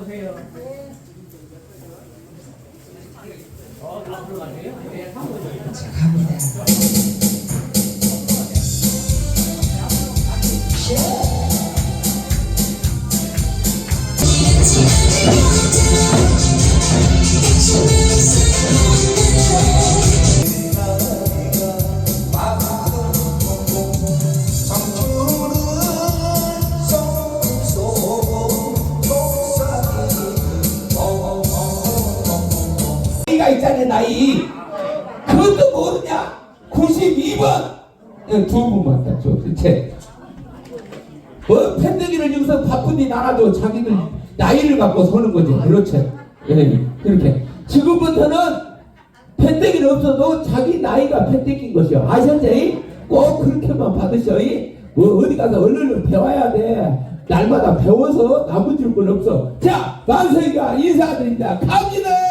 오세요. 어, 앞으로 가세요? 네, 한 번. 자, 갑니다. 모르냐 92번 두 분만 딱 줘. 제. 뭐 팬데기를 여기서 바쁜데 나라도 자기들 나이를 갖고 서는 거지. 그렇죠. 예, 그렇게. 지금부터는 팬데기는 없어도 자기 나이가 팬데기인 것이요. 아셨지? 꼭 그렇게만 받으셔. 뭐 어디 가서 얼른 배워야 돼. 날마다 배워서 남은 건 없어. 자, 만석이가 인사드립니다. 갑니다!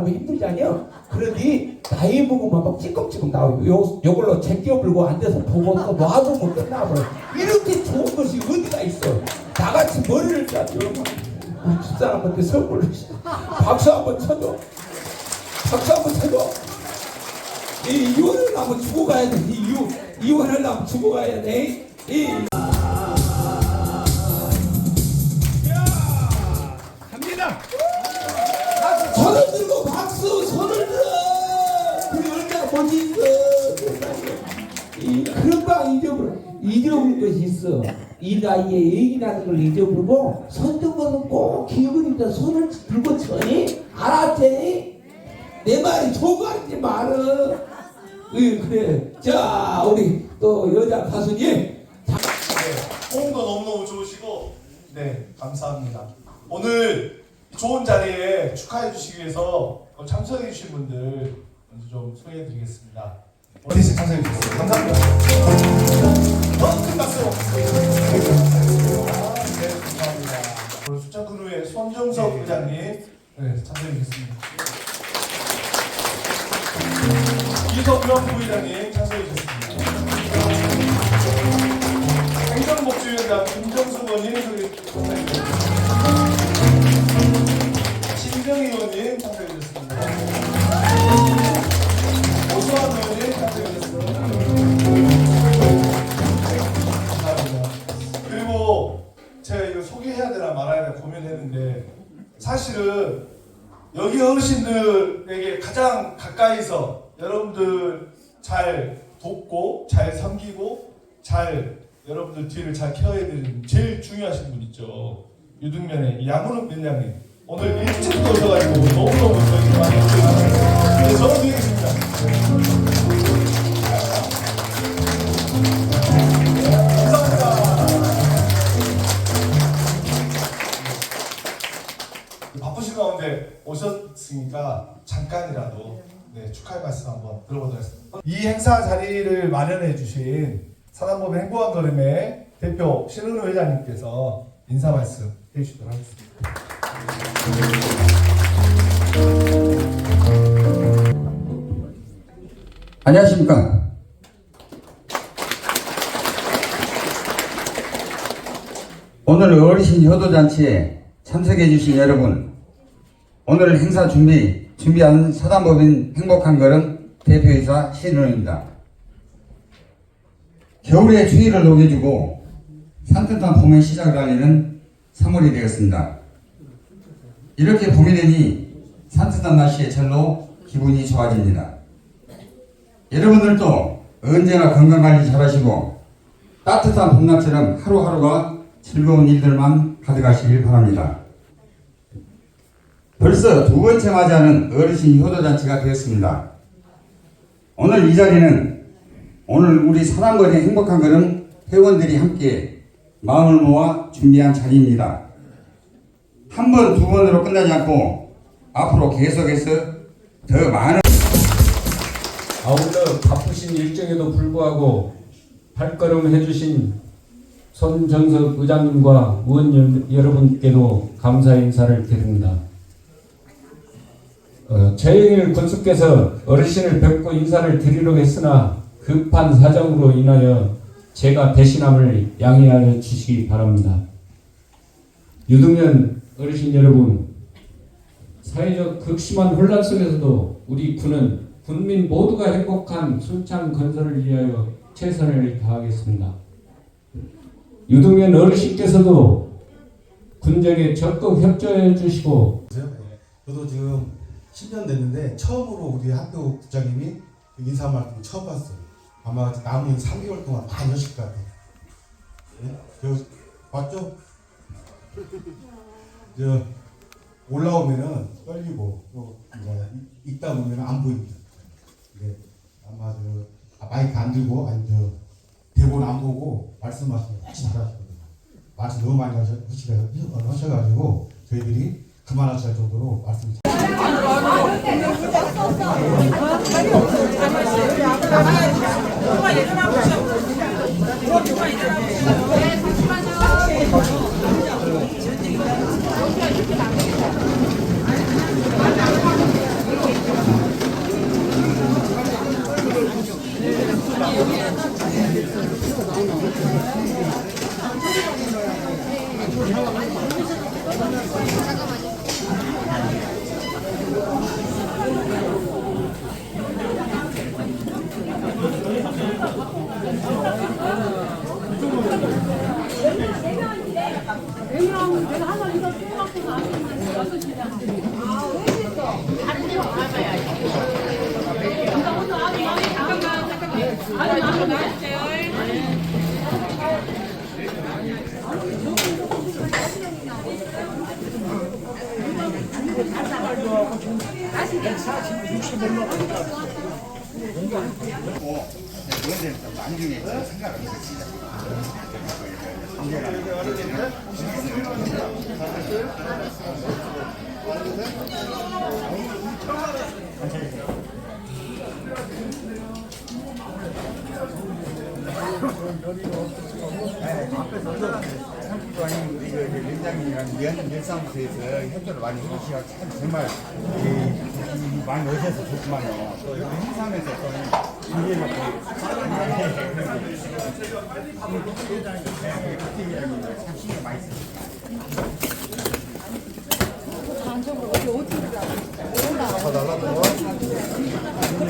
빨라고 힘들잖아요. 그러니 나이 먹으면 막 찌꺽찌꺽 나오고 요 요걸로 제껴 불고 앉아서 보고 또 놔두면 끝나버려. 이렇게 좋은 것이 어디가 있어? 나같이 머리를 짜 여러분. 아, 집사람한테 선물로 박수 한번 쳐줘. 박수 한번 쳐줘. 이 이혼을 하면 죽어 가야 돼. 이 이혼 이혼을 하면 죽어 가야 돼. 이 이 나이에 얘기라는 걸 잊어버리고 것은 꼭 기억을 손을 들고 쳐니 알았지? 내 말이 아니지 말은. 예, 그래. 자, 우리 또 여자 가수님. 호응도 너무너무 좋으시고 네 감사합니다. 오늘 이 좋은 자리에 축하해 주시기 위해서 참석해 주신 분들 먼저 좀 소개해 드리겠습니다. 어디서 참석해 주셨어요? 감사합니다. 더 큰 박수. 네 감사합니다. 오늘 수자크루의 손정석 부장님 네 참석해 주셨습니다. 이석영 부회장님 참석해 주셨습니다. 행정복지위원장 김정수 의원님 소개 부탁드립니다. 신정희 의원님 참석해 주셨습니다. 오수환 의원님 어르신들에게 가장 가까이서 여러분들 잘 돕고 잘 섬기고 잘 여러분들 뒤를 잘 케어해 드리는 제일 중요하신 분 있죠. 유등면의 양훈욱 위원장님 오늘 일찍부터 오셔가지고 너무너무 저희 많이 해주셔서 네, 저는 드리겠습니다. 감사합니다. 바쁘신 가운데 오셨으니까 잠깐이라도 네, 축하의 말씀 한번 들어보도록 하겠습니다. 이 행사 자리를 마련해 주신 사단법인 행복한 걸음의 대표 신은우 회장님께서 인사 말씀 해주시도록 하겠습니다. 안녕하십니까. 오늘 어르신 효도잔치에 참석해 주신 여러분, 오늘 행사 준비, 준비하는 사단법인 행복한 걸음 대표이사 신은입니다. 겨울의 추위를 녹여주고 산뜻한 봄의 시작을 알리는 3월이 되었습니다. 이렇게 봄이 되니 산뜻한 날씨에 절로 기분이 좋아집니다. 여러분들도 언제나 건강관리 잘하시고 따뜻한 봄날처럼 하루하루가 즐거운 일들만 가득하시길 바랍니다. 벌써 두 번째 맞이하는 어르신 효도잔치가 되었습니다. 오늘 이 자리는 오늘 우리 사랑거리 행복한 걸음 회원들이 함께 마음을 모아 준비한 자리입니다. 한 번, 두 번으로 끝나지 않고 앞으로 계속해서 더 많은 아울러 바쁘신 일정에도 불구하고 발걸음 해주신 손정석 의장님과 의원 여- 여러분께도 감사 인사를 드립니다. 어, 최영일 군수께서 어르신을 뵙고 인사를 드리려고 했으나 급한 사정으로 인하여 제가 대신함을 양해하여 주시기 바랍니다. 유등현 어르신 여러분, 사회적 극심한 혼란 속에서도 우리 군은 군민 모두가 행복한 순창 건설을 위하여 최선을 다하겠습니다. 유동현 어르신께서도 군정에 적극 협조해 주시고 저도 지금 10년 됐는데 처음으로 우리 학교 국장님이 인사 말씀 처음 봤어요. 아마 남은 3개월 동안 많이 하실 것 같아요. 네? 저 맞죠? 저 올라오면은 떨리고 또 있다 보면 안 보입니다. 네. 아마 저 아, 마이크 안 들고 아니 저 대본 안 보고 말씀하시면 훨씬 잘하시거든요. 말씀 너무 많이 하셔, 하셔- 하셔가지고 저희들이 그만하실 정도로 말씀 왜냐면 140, 60 얼마 그리고 해서 아니 이거连장이랑 연 연사무소에서 협조를 많이 해주시고 참 정말 이, 이 많이 오셔서 좋구만요. 또 여기 행사하면서 또 준비해놓고 참 신경 많이 쓰고. 아무도 아무도 안 줬어.